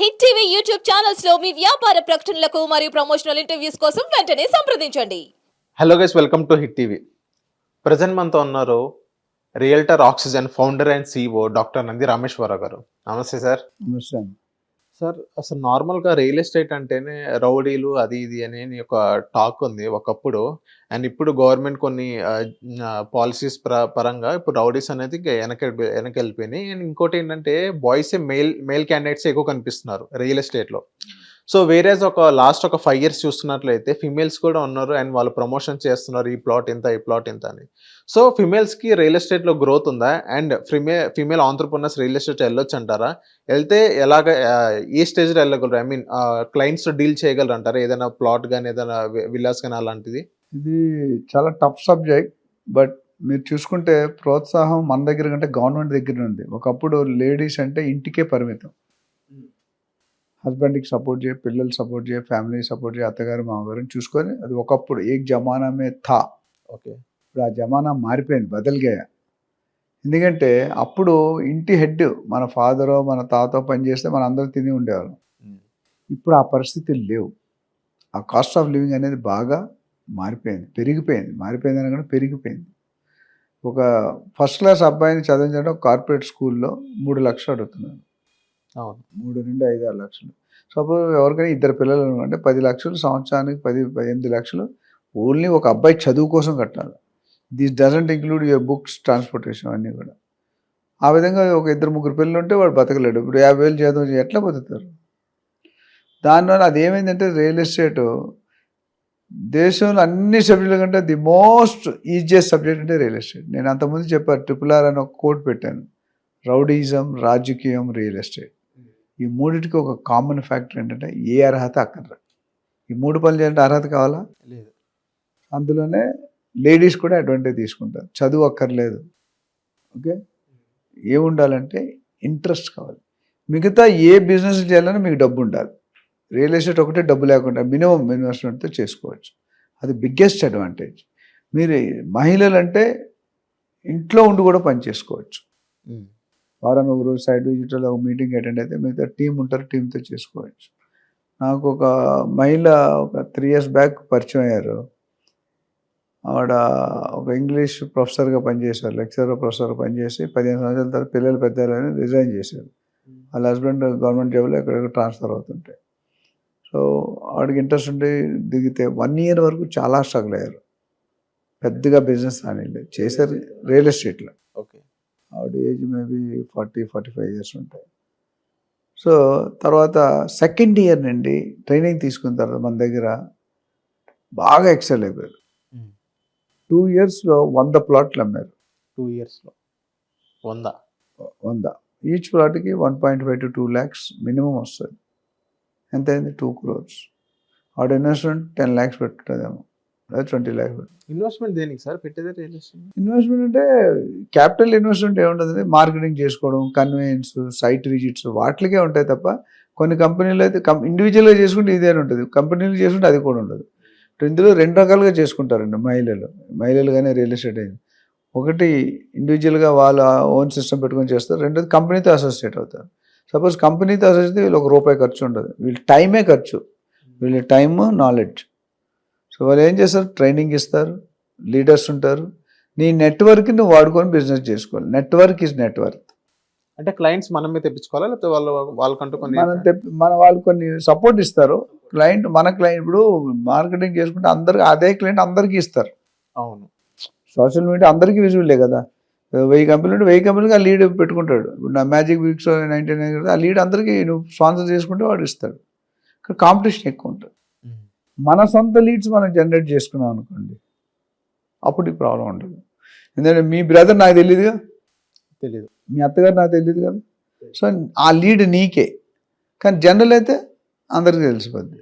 Hit TV YouTube ఛానల్స్లో మీ వ్యాపార ప్రకటనలకు మరియు ప్రమోషనల్ ఇంటర్వ్యూస్ కోసం వెంటనే సంప్రదించండి. Hello guys welcome to Hit TV present మనతో ఉన్నారు realtor oxygen founder and CEO doctor Nandi Rameshwararao గారు. నమస్తే సార్ నమస్తే. సార్ అసలు నార్మల్గా రియల్ ఎస్టేట్ అంటేనే రౌడీలు అది ఇది అని ఒక టాక్ ఉంది ఒకప్పుడు. అండ్ ఇప్పుడు గవర్నమెంట్ కొన్ని పాలసీస్ పరంగా ఇప్పుడు రౌడీస్ అనేది వెనక వెనక వెళ్ళిపోయినాయి అండ్ ఇంకోటి ఏంటంటే బాయ్స్ మేల్ మేల్ క్యాండిడేట్స్ ఎక్కువ కనిపిస్తున్నారు రియల్ ఎస్టేట్లో. సో వేరేజ్ ఒక లాస్ట్ ఒక ఫైవ్ ఇయర్స్ చూస్తున్నట్లయితే ఫిమేల్స్ కూడా ఉన్నారు అండ్ వాళ్ళు ప్రమోషన్ చేస్తున్నారు ఈ ప్లాట్ ఇంత ఈ ప్లాట్ ఇంత అని. సో ఫిమేల్స్కి రియల్ ఎస్టేట్లో గ్రోత్ ఉందా? And fema female entrepreneurs real estate వెళ్ళొచ్చు అంటారా? వెళ్తే ఎలాగ ఏ స్టేజ్లో వెళ్ళగలరు? ఐ మీన్ క్లయింట్స్ డీల్ చేయగలరు అంటారా ఏదైనా ప్లాట్ కానీ ఏదైనా విల్లాస్ కానీ అలాంటిది? ఇది చాలా టఫ్ సబ్జెక్ట్ బట్ మీరు చూసుకుంటే ప్రోత్సాహం మన దగ్గర కంటే గవర్నమెంట్ దగ్గర ఉంది. ఒకప్పుడు లేడీస్ అంటే ఇంటికే పరిమితం. హస్బెండ్కి సపోర్ట్ చేయ పిల్లలు సపోర్ట్ చేయ ఫ్యామిలీ సపోర్ట్ చేయ అత్తగారు మామగారిని చూసుకొని అది ఒకప్పుడు ఏ జమానామే థా. ఓకే. ఇప్పుడు ఆ జమానా మారిపోయింది బదలిగా ఎందుకంటే అప్పుడు ఇంటి హెడ్ మన ఫాదరో మన తాతో పనిచేస్తే మన అందరూ తిని ఉండేవాళ్ళం ఇప్పుడు ఆ పరిస్థితులు లేవు. ఆ కాస్ట్ ఆఫ్ లివింగ్ అనేది బాగా మారిపోయింది పెరిగిపోయింది మారిపోయింది అనగా పెరిగిపోయింది. ఒక ఫస్ట్ క్లాస్ అబ్బాయిని చదివించడం కార్పొరేట్ స్కూల్లో మూడు లక్షలు అడుగుతున్నారు. అవును. మూడు నుండి ఐదు ఆరు లక్షలు. సపోజ్ ఎవరికైనా ఇద్దరు పిల్లలు అంటే పది లక్షలు సంవత్సరానికి పది పద్దెనిమిది లక్షలు ఓన్లీ ఒక అబ్బాయి చదువు కోసం కట్టాలి. This doesn't include your books transportation అన్నీ కూడా. ఆ విధంగా ఒక ఇద్దరు ముగ్గురు పిల్లలు ఉంటే వాడు బతకలేడు. ఇప్పుడు యాభై వేలు జీతం చేసి ఎట్లా బతుకుతారు? దానివల్ల అది ఏమైందంటే రియల్ ఎస్టేట్ దేశంలో అన్ని సబ్జెక్టుల కంటే ది మోస్ట్ ఈజియస్ట్ సబ్జెక్ట్ అంటే రియల్ ఎస్టేట్ నేను అంతకుముందు చెప్పాను ట్రిపుల్ ఆర్ అని ఒక కోడ్ పెట్టాను. రౌడీజం రాజకీయం రియల్ ఎస్టేట్ ఈ మూడిటికి ఒక కామన్ ఫ్యాక్టర్ ఏంటంటే ఏ అర్హత అక్కర్లేదు. ఈ మూడు పనులు చేయాలంటే అర్హత కావాలా? లేదు. అందులోనే లేడీస్ కూడా అడ్వాంటేజ్ తీసుకుంటారు. చదువు అక్కర్లేదు. ఓకే? ఏముండాలంటే ఇంట్రెస్ట్ కావాలి. మిగతా ఏ బిజినెస్ చేయాలన్నా మీకు డబ్బు ఉండాలి. రియల్ ఎస్టేట్ ఒకటే డబ్బు లేకుండా మినిమం ఇన్వెస్ట్మెంట్తో చేసుకోవచ్చు. అది బిగ్గెస్ట్ అడ్వాంటేజ్. మీరు మహిళలు అంటే ఇంట్లో ఉండి కూడా పని చేసుకోవచ్చు. వారం ఒక రోజు సైడ్ విజిట్లో ఒక మీటింగ్ అటెండ్ అయితే మిగతా టీం ఉంటారు టీంతో చేసుకోవచ్చు. నాకు ఒక మహిళ ఒక త్రీ ఇయర్స్ బ్యాక్ పరిచయం అయ్యారు. ఆవిడ ఒక ఇంగ్లీష్ ప్రొఫెసర్గా పనిచేశారు లెక్చరర్ ప్రొఫెసర్ పనిచేసి పదిహేను సంవత్సరాల తర్వాత పిల్లలు పెద్దలని రిజైన్ చేశారు. వాళ్ళ హస్బెండ్ గవర్నమెంట్ జాబ్లో ఎక్కడెక్కడ ట్రాన్స్ఫర్ అవుతుంటాయి సో ఆవిడకి ఇంట్రెస్ట్ ఉండి దిగితే వన్ ఇయర్ వరకు చాలా స్ట్రగుల్ అయ్యారు. పెద్దగా బిజినెస్ రానిలేదు. చేశారు రియల్ ఎస్టేట్లో. ఓకే. ఆవిడ age maybe forty forty five years ఉంటాయి. సో తర్వాత సెకండ్ ఇయర్ నుండి ట్రైనింగ్ తీసుకున్న తర్వాత మన దగ్గర బాగా ఎక్సెల్ అయిపోయారు. టూ ఇయర్స్లో వంద ప్లాట్లు అమ్మారు. టూ ఇయర్స్లో. వంద. వంద. Each ప్లాట్కి one point five to two lakhs minimum వస్తుంది. ఎంత అయింది టూ క్రోర్స్ ఆవిడ ఇన్వెస్ట్మెంట్ టెన్ ల్యాక్స్ పెట్టుతుందేమో లేదా ట్వంటీ ల్యాక్స్ ఇన్వెస్ట్మెంట్ దేనికి సార్? పెట్టేదే రియల్ ఎస్టేట్ ఇన్వెస్ట్మెంట్ అంటే క్యాపిటల్ ఇన్వెస్ట్మెంట్ ఏముంటుంది మార్కెటింగ్ చేసుకోవడం కన్వీనియన్స్ సైట్ విజిట్స్ వాటికే ఉంటాయి తప్ప కొన్ని కంపెనీలు అయితే కం ఇండివిజువల్గా చేసుకుంటే ఇదే ఉంటుంది. కంపెనీలు చేసుకుంటే అది కూడా ఉండదు. ఇందులో రెండు రకాలుగా చేసుకుంటారండి మహిళలు. మహిళలు కానీ రియల్ ఎస్టేట్ అయింది. ఒకటి ఇండివిజువల్గా వాళ్ళ ఓన్ సిస్టమ్ పెట్టుకొని చేస్తారు. రెండోది కంపెనీతో అసోసియేట్ అవుతారు. సపోజ్ కంపెనీతో అసోసియేట్ వీళ్ళు ఒక రూపాయి ఖర్చు ఉండదు వీళ్ళ టైమే ఖర్చు. వీళ్ళ టైమ్ నాలెడ్జ్. సో వాళ్ళు ఏం చేస్తారు? ట్రైనింగ్ ఇస్తారు. లీడర్స్ ఉంటారు. నీ నెట్వర్క్ నువ్వు వాడుకొని బిజినెస్ చేసుకోవాలి. Network is network. అంటే క్లయింట్స్ మనమే తెప్పించుకోవాలా? లేకపోతే వాళ్ళు వాళ్ళకంటూ కొన్ని మనం తెప్పి- మన వాళ్ళు కొన్ని సపోర్ట్ ఇస్తారు. క్లయింట్ మన క్లయింట్ ఇప్పుడు మార్కెటింగ్ చేసుకుంటే అందరికి అదే క్లయింట్ అందరికీ ఇస్తారు. అవును. సోషల్ మీడియా అందరికీ విజిబులే కదా. వెయ్యి కంపెనీలు ఉంటే వెయ్యి కంపెనీకి ఆ లీడ్ పెట్టుకుంటాడు. ఇప్పుడు నా మ్యాజిక్ వీక్స్ నైన్టీ నైన్ ఆ లీడ్ అందరికీ నువ్వు స్పాన్సర్ చేసుకుంటే వాడు ఇస్తాడు. ఇక్కడ కాంపిటీషన్ ఎక్కువ ఉంటుంది. మన సొంత లీడ్స్ మనం జనరేట్ చేసుకున్నాం అనుకోండి అప్పుడు ఈ ప్రాబ్లం ఉండదు. ఎందుకంటే మీ బ్రదర్ నాకు తెలియదుగా తెలియదు మీ అత్తగారు నాకు తెలియదు కదా? సో ఆ లీడ్ నీకే. కానీ జనరల్ అయితే అందరికీ తెలిసిపోద్ది.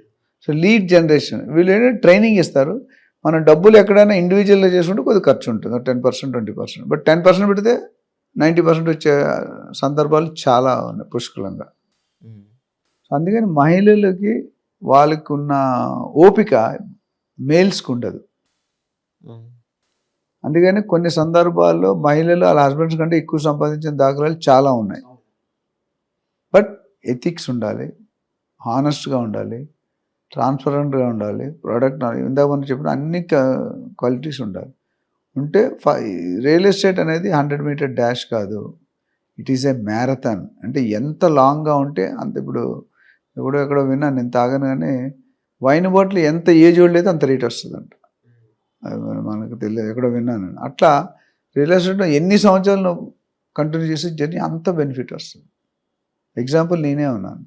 సో లీడ్ జనరేషన్ వీళ్ళు ఏంటంటే ట్రైనింగ్ ఇస్తారు. మనం డబ్బులు ఎక్కడైనా ఇండివిజువల్గా చేసుకుంటే కొద్దిగా ఖర్చు ఉంటుంది. Ten percent twenty percent but ten percent పెడితే నైంటీ పర్సెంట్ వచ్చే సందర్భాలు చాలా ఉన్నాయి పుష్కలంగా. సో అందుకని మహిళలకి వాళ్ళకి ఉన్న ఓపిక మేల్స్కి ఉండదు. అందుకని కొన్ని సందర్భాల్లో మహిళలు వాళ్ళ హస్బెండ్స్ కంటే ఎక్కువ సంపాదించిన దాఖలాలు చాలా ఉన్నాయి. బట్ ఎథిక్స్ ఉండాలి. హానెస్ట్గా ఉండాలి. ట్రాన్స్పరెంట్గా ఉండాలి ప్రోడక్ట్ ఇందాక మనం చెప్పిన అన్ని క్వాలిటీస్ ఉండాలి. ఉంటే రియల్ ఎస్టేట్ అనేది హండ్రెడ్ మీటర్ డాష్ కాదు. ఇట్ ఈస్ ఏ మ్యారథాన్ అంటే ఎంత లాంగ్గా ఉంటే అంత ఇప్పుడు ఎక్కడో ఎక్కడో విన్నాను నేను తాగను కానీ వైన్ బాటిల్ ఎంత ఏజ్ ఓల్డ్ అంత రేట్ వస్తుందంట. అది మనకు తెలియదు ఎక్కడో విన్నాను నేను. అట్లా రియల్ ఎస్టేట్లో ఎన్ని సంవత్సరాలు కంటిన్యూ చేసే జర్నీ అంత బెనిఫిట్ వస్తుంది. ఎగ్జాంపుల్ నేనే ఉన్నాను.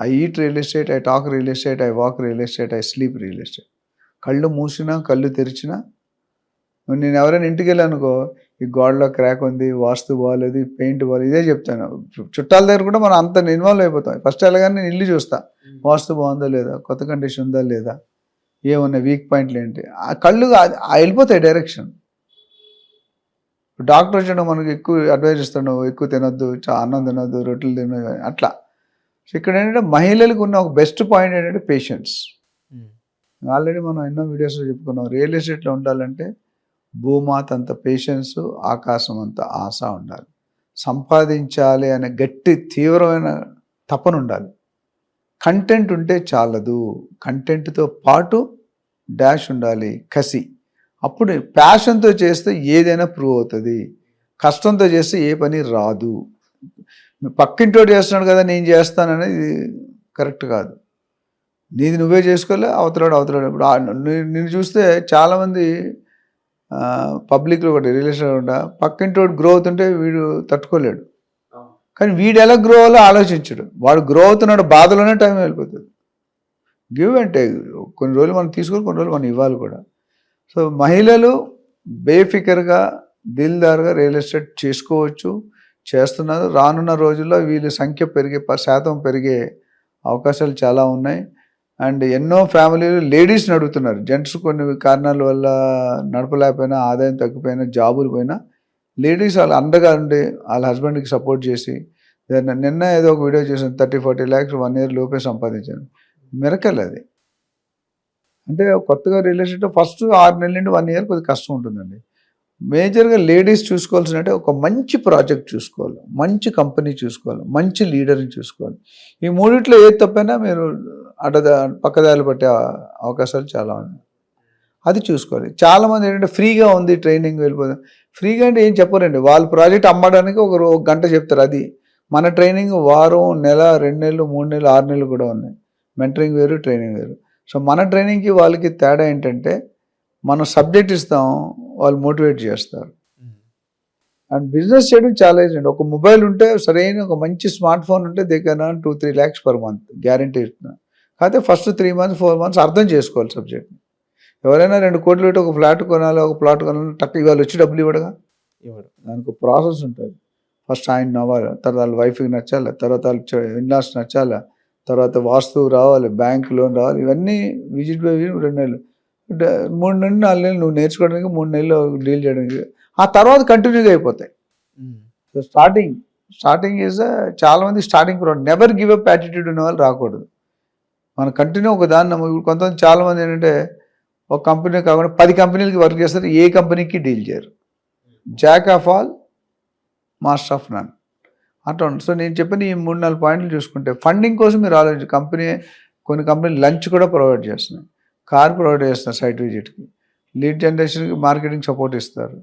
I eat real estate I talk real estate I walk real estate I sleep real estate కళ్ళు మూసినా కళ్ళు తెరిచినా నేను ఎవరైనా ఇంటికి వెళ్ళానుకో ఈ గోడలో క్రాక్ ఉంది వాస్తు బాగాలేదు పెయింట్ బాగాలేదు ఇదే చెప్తాను. చుట్టాల దగ్గర కూడా మనం అంత ఇన్వాల్వ్ అయిపోతాం. ఫస్ట్ వెళ్ళగానే నేను ఇల్లు చూస్తా. వాస్తు బాగుందా లేదా? కొత్త కండిషన్ ఉందా లేదా? ఏమన్నా వీక్ పాయింట్లు ఏంటి? ఆ కళ్ళు వెళ్ళిపోతాయి డైరెక్షన్ డాక్టర్ వచ్చాడు మనకి ఎక్కువ అడ్వైజ్ ఇస్తాడు ఎక్కువ తినొద్దు చా- అన్నం తినొద్దు రొట్టెలు తినొద్దు అట్లా. సో ఇక్కడ ఏంటంటే మహిళలకు ఉన్న ఒక బెస్ట్ పాయింట్ ఏంటంటే పేషెన్స్ ఆల్రెడీ మనం ఎన్నో వీడియోస్లో చెప్పుకున్నాం. రియల్ ఎస్టేట్లో ఉండాలంటే భూమాత అంత పేషెన్స్ ఆకాశం అంత ఆశ ఉండాలి. సంపాదించాలి అనే గట్టి తీవ్రమైన తపన ఉండాలి. కంటెంట్ ఉంటే చాలదు. కంటెంట్తో పాటు డాష్ ఉండాలి కసి. అప్పుడు ప్యాషన్తో చేస్తే ఏదైనా ప్రూవ్ అవుతుంది. కష్టంతో చేస్తే ఏ పని రాదు. పక్కింటోడు చేస్తున్నాడు కదా నేను చేస్తాననేది కరెక్ట్ కాదు. నీది నువ్వే చేసుకోలే అవతలాడు అవతలాడు. ఇప్పుడు ఆ- ని- నిన్ను చూస్తే చాలామంది పబ్లిక్లో ఒకటి రిలేషన్ కూడా పక్కింటోడు గ్రో అవుతుంటే వీడు తట్టుకోలేడు. కానీ వీడు ఎలా గ్రో అవ్వాలో ఆలోచించడు. వాడు గ్రో అవుతున్నాడు బాధలోనే టైం వెళ్ళిపోతుంది. గివ్ అండ్ టేక్ కొన్ని రోజులు మనం తీసుకొని కొన్ని రోజులు మనం ఇవ్వాలి కూడా. సో మహిళలు బేఫికర్గా దిల్దార్గా రియల్ ఎస్టేట్ చేసుకోవచ్చు. చేస్తున్నారు. రానున్న రోజుల్లో వీళ్ళ సంఖ్య పెరిగే శాతం పెరిగే అవకాశాలు చాలా ఉన్నాయి. అండ్ ఎన్నో ఫ్యామిలీలు లేడీస్ని అడుగుతున్నారు. జెంట్స్ కొన్ని కారణాల వల్ల నడపలేకపోయినా ఆదాయం తగ్గిపోయినా జాబులు పోయినా లేడీస్ వాళ్ళు అండగా ఉండి వాళ్ళ హస్బెండ్కి సపోర్ట్ చేసి నిన్న నిన్న ఏదో ఒక వీడియో చేసాను thirty forty lakhs one year లోపే సంపాదించాను మిరకల్ అది. అంటే కొత్తగా రిలేషన్ ఫస్ట్ ఆరు నెలల నుండి వన్ ఇయర్ కొద్దిగా కష్టం ఉంటుందండి. మేజర్గా లేడీస్ చూసుకోవాల్సిన అంటే ఒక మంచి ప్రాజెక్ట్ చూసుకోవాలి. మంచి కంపెనీ చూసుకోవాలి. మంచి లీడర్ని చూసుకోవాలి. ఈ మూడిట్లో ఏది తప్పైనా మీరు అడ్డదా పక్కదారి పట్టే అవకాశాలు చాలా ఉన్నాయి. అది చూసుకోవాలి. చాలామంది ఏంటంటే ఫ్రీగా ఉంది ట్రైనింగ్ వెళ్ళిపోతాం ఫ్రీగా అంటే ఏం చెప్పరండి. వాళ్ళ ప్రాజెక్ట్ అమ్మడానికి ఒక రో- ఒక గంట చెప్తారు అది. మన ట్రైనింగ్ వారం నెల రెండు నెలలు మూడు నెలలు ఆరు నెలలు కూడా ఉన్నాయి. మెంటరింగ్ వేరు ట్రైనింగ్ వేరు. సో మన ట్రైనింగ్కి వాళ్ళకి తేడా ఏంటంటే మనం సబ్జెక్ట్ ఇస్తాం వాళ్ళు మోటివేట్ చేస్తారు. అండ్ బిజినెస్ చేయడం చాలా ఈజీ అండి. ఒక మొబైల్ ఉంటే సరైన ఒక మంచి స్మార్ట్ ఫోన్ ఉంటే they can two three lakhs per month guarantee ఇస్తున్నాను కాకపోతే first three months four months అర్థం చేసుకోవాలి సబ్జెక్ట్ ఎవరైనా రెండు కోట్లు పెట్టి ఒక ఫ్లాట్ కొనాలి ఒక ప్లాట్ కొనాలి టక్ ఇవాళ వచ్చి డబ్బులు ఇవ్వడుగా? ఇవ్వడు. దానికి ప్రాసెస్ ఉంటుంది. ఫస్ట్ ఆయన నవ్వాలి తర్వాత వాళ్ళ వైఫ్కి నచ్చాలి తర్వాత వాళ్ళ ఇన్లాస్ నచ్చాలి తర్వాత వాస్తువు రావాలి బ్యాంక్ లోన్ రావాలి ఇవన్నీ విజిట్ బై విజిట్ రెండు నెలలు. మూడు నుండి నాలుగు నెలలు నువ్వు నేర్చుకోవడానికి మూడు నెలలు డీల్ చేయడానికి. ఆ తర్వాత కంటిన్యూగా అయిపోతాయి. సో స్టార్టింగ్ స్టార్టింగ్ ఈజ్ చాలా మంది starting product never give up attitude ఉన్న వాళ్ళు రాకూడదు. మన కంటిన్యూ ఒక దాన్ని నమ్ము- ఇప్పుడు కొంతమంది చాలా మంది ఏంటంటే ఒక కంపెనీ కాకుండా పది కంపెనీలకి వర్క్ చేస్తారు ఏ కంపెనీకి డీల్ చేయరు. Jack of all master of none అట్లా ఉంది. సో నేను చెప్పిన ఈ మూడు నాలుగు పాయింట్లు చూసుకుంటే ఫండింగ్ కోసం మీరు ఆలోచించి కంపెనీ కొన్ని కంపెనీలు లంచ్ కూడా ప్రొవైడ్ చేస్తున్నాయి. కార్ ప్రొవైడ్ చేస్తున్నారు సైట్ విజిట్కి. లీడ్ జనరేషన్కి మార్కెటింగ్ సపోర్ట్ ఇస్తారు.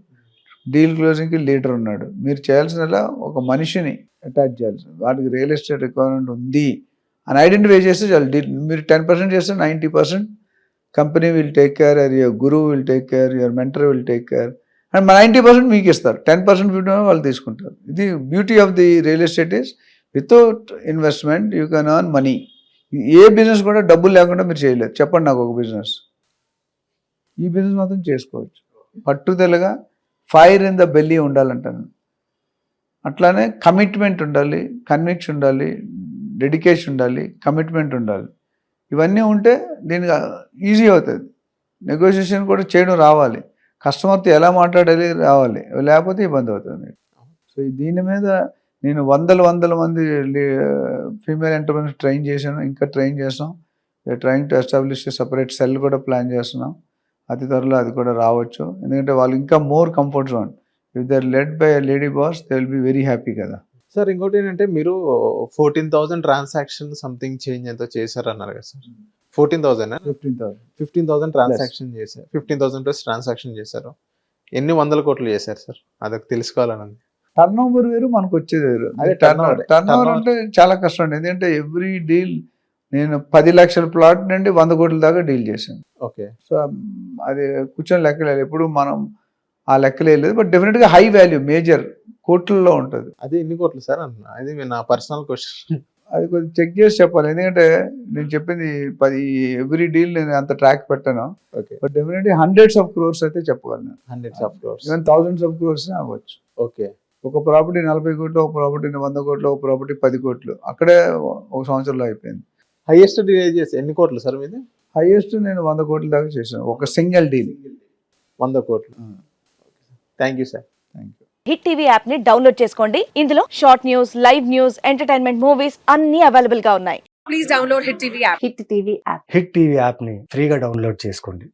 డీల్ క్లోజింగ్కి లీడర్ ఉన్నాడు. మీరు చేయాల్సిన ఒక మనిషిని అటాచ్ చేయాల్సి వాటికి రియల్ ఎస్టేట్ రిక్వైర్మెంట్ ఉంది అని ఐడెంటిఫై చేస్తే చాలు. డీల్ మీరు టెన్ పర్సెంట్ చేస్తే ninety percent. Company will take care or your గురువు will take care your mentor will take care and ninety percent మీకు ఇస్తారు. టెన్ పర్సెంట్ ఫిఫ్టీ వాళ్ళు తీసుకుంటారు. ఇది beauty of the real estate is without investment you can earn money. A business కూడా డబ్బులు లేకుండా మీరు చేయలేరు చెప్పండి నాకు ఒక బిజినెస్. ఈ బిజినెస్ మాత్రం చేసుకోవచ్చు. పట్టుదలగా ఫైర్ ఇన్ ద బెల్లీ ఉండాలంటాను. అట్లానే కమిట్మెంట్ ఉండాలి కన్విక్షన్ ఉండాలి డెడికేషన్ ఉండాలి కమిట్మెంట్ ఉండాలి. ఇవన్నీ ఉంటే దీనికి ఈజీ అవుతుంది. నెగోషియేషన్ కూడా చేయడం రావాలి. కస్టమర్తో ఎలా మాట్లాడాలి రావాలి. లేకపోతే ఇబ్బంది అవుతుంది. సో దీని మీద నేను వందల వందల మంది ఫీమేల్ ఎంటర్ప్రెనర్స్ ట్రైన్ చేశాను ఇంకా ట్రైన్ చేస్తాం. Train to establish separate cell కూడా ప్లాన్ చేస్తున్నాం. అతి త్వరలో అది కూడా రావచ్చు. ఎందుకంటే వాళ్ళు ఇంకా more comfort zone if they led by lady boss they will be very happy కదా. సార్ ఇంకోటి ఏంటంటే మీరు fourteen thousand transaction something change ఎంతో చేశారు అన్నారు కదా sir fourteen thousand fifteen thousand fifteen thousand transaction చేశారు. ఫిఫ్టీన్ థౌసండ్ ప్లస్ ట్రాన్సాక్షన్ చేశారు. ఎన్ని వందల కోట్లు చేశారు సార్ అదొక తెలుసుకోవాలని టర్న్ ఓవర్ వేరు మనకు వచ్చేది వేరు. అదే టర్న్. Over turn over. అంటే చాలా కష్టం అండి. ఎందుకంటే ఎవ్రీ డీల్ నేను పది లక్షల ప్లాట్ నుండి వంద కోట్ల దాకా డీల్ చేశాను. ఓకే. సో అది కూర్చొని లెక్కలేదు. ఎప్పుడు మనం ఆ లెక్కలేదు బట్ డెఫినెట్గా హై వాల్యూ మేజర్ కోట్లలో ఉంటుంది. అది ఎన్ని కోట్లు సార్ అది నా పర్సనల్ క్వశ్చన్ అది కొంచెం చెక్ చేసి చెప్పాలి. ఎందుకంటే నేను చెప్పింది పది ఎవ్రీ డీల్ నేను అంత ట్రాక్ పెట్టాను. Okay. But definitely hundreds of crores అయితే చెప్పగలను. Hundreds of crores even thousands of crores అవ్వచ్చు. ఓకే. ఒక ప్రాపర్టీ నలభై కోట్లు ఒక ప్రాపర్టీ వంద కోట్లు ఒక ప్రాపర్టీ పది కోట్లు. అక్కడే ఒక సంవత్సరంలో అయిపోయింది. హైయెస్ట్ డిలే చేసి ఎన్ని కోట్లు సార్ మీది? హైయెస్ట్ నేను వంద కోట్ల దాకా చేశాను. ఒక సింగిల్ డీల్. వంద కోట్లు. Thank you sir thank you Hit TV యాప్ని డౌన్లోడ్ చేసుకోండి. ఇందులో short news live news entertainment movies అన్ని అవైలబుల్గా ఉన్నాయి. Please download Hit TV app. Hit TV app. Hit TV యాప్ని ఫ్రీగా డౌన్లోడ్ చేసుకోండి.